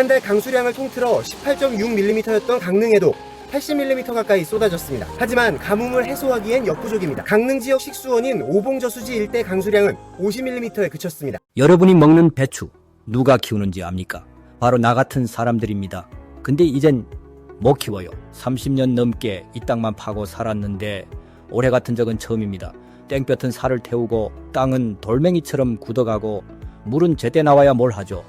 지난달 강수량을 통틀어 18.6mm였던 강릉에도 80mm 가까이 쏟아졌습니다. 하지만 가뭄을 해소하기엔 역부족입니다. 강릉 지역 식수원인 오봉저수지 일대 강수량은 50mm에 그쳤습니다. 여러분이 먹는 배추 누가 키우는지 압니까? 바로 나 같은 사람들입니다. 근데 이젠 못 키워요. 30년 넘게 이 땅만 파고 살았는데 올해 같은 적은 처음입니다. 땡볕은 살을 태우고 땅은 돌멩이처럼 굳어가고 물은 제때 나와야 뭘 하죠.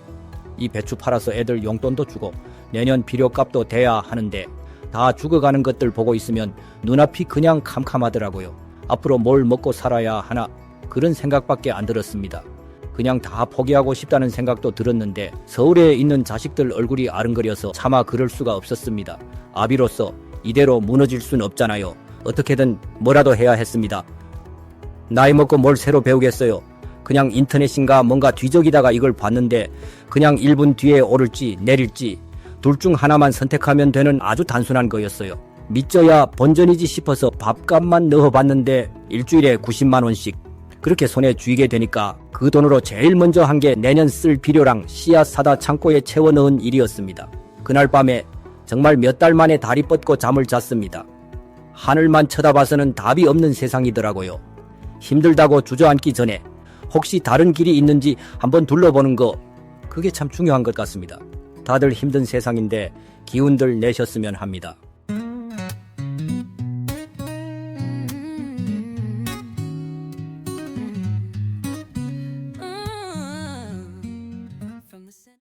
이 배추 팔아서 애들 용돈도 주고 내년 비료값도 돼야 하는데 다 죽어가는 것들 보고 있으면 눈앞이 그냥 캄캄하더라고요. 앞으로 뭘 먹고 살아야 하나 그런 생각밖에 안 들었습니다. 그냥 다 포기하고 싶다는 생각도 들었는데 서울에 있는 자식들 얼굴이 아른거려서 차마 그럴 수가 없었습니다. 아비로서 이대로 무너질 순 없잖아요. 어떻게든 뭐라도 해야 했습니다. 나이 먹고 뭘 새로 배우겠어요. 그냥 인터넷인가 뭔가 뒤적이다가 이걸 봤는데 그냥 1분 뒤에 오를지 내릴지 둘 중 하나만 선택하면 되는 아주 단순한 거였어요. 믿져야 본전이지 싶어서 밥값만 넣어봤는데 일주일에 90만 원씩 그렇게 손에 쥐게 되니까 그 돈으로 제일 먼저 한 게 내년 쓸 비료랑 씨앗 사다 창고에 채워 넣은 일이었습니다. 그날 밤에 정말 몇 달 만에 다리 뻗고 잠을 잤습니다. 하늘만 쳐다봐서는 답이 없는 세상이더라고요. 힘들다고 주저앉기 전에 혹시 다른 길이 있는지 한번 둘러보는 거 그게 참 중요한 것 같습니다. 다들 힘든 세상인데 기운들 내셨으면 합니다.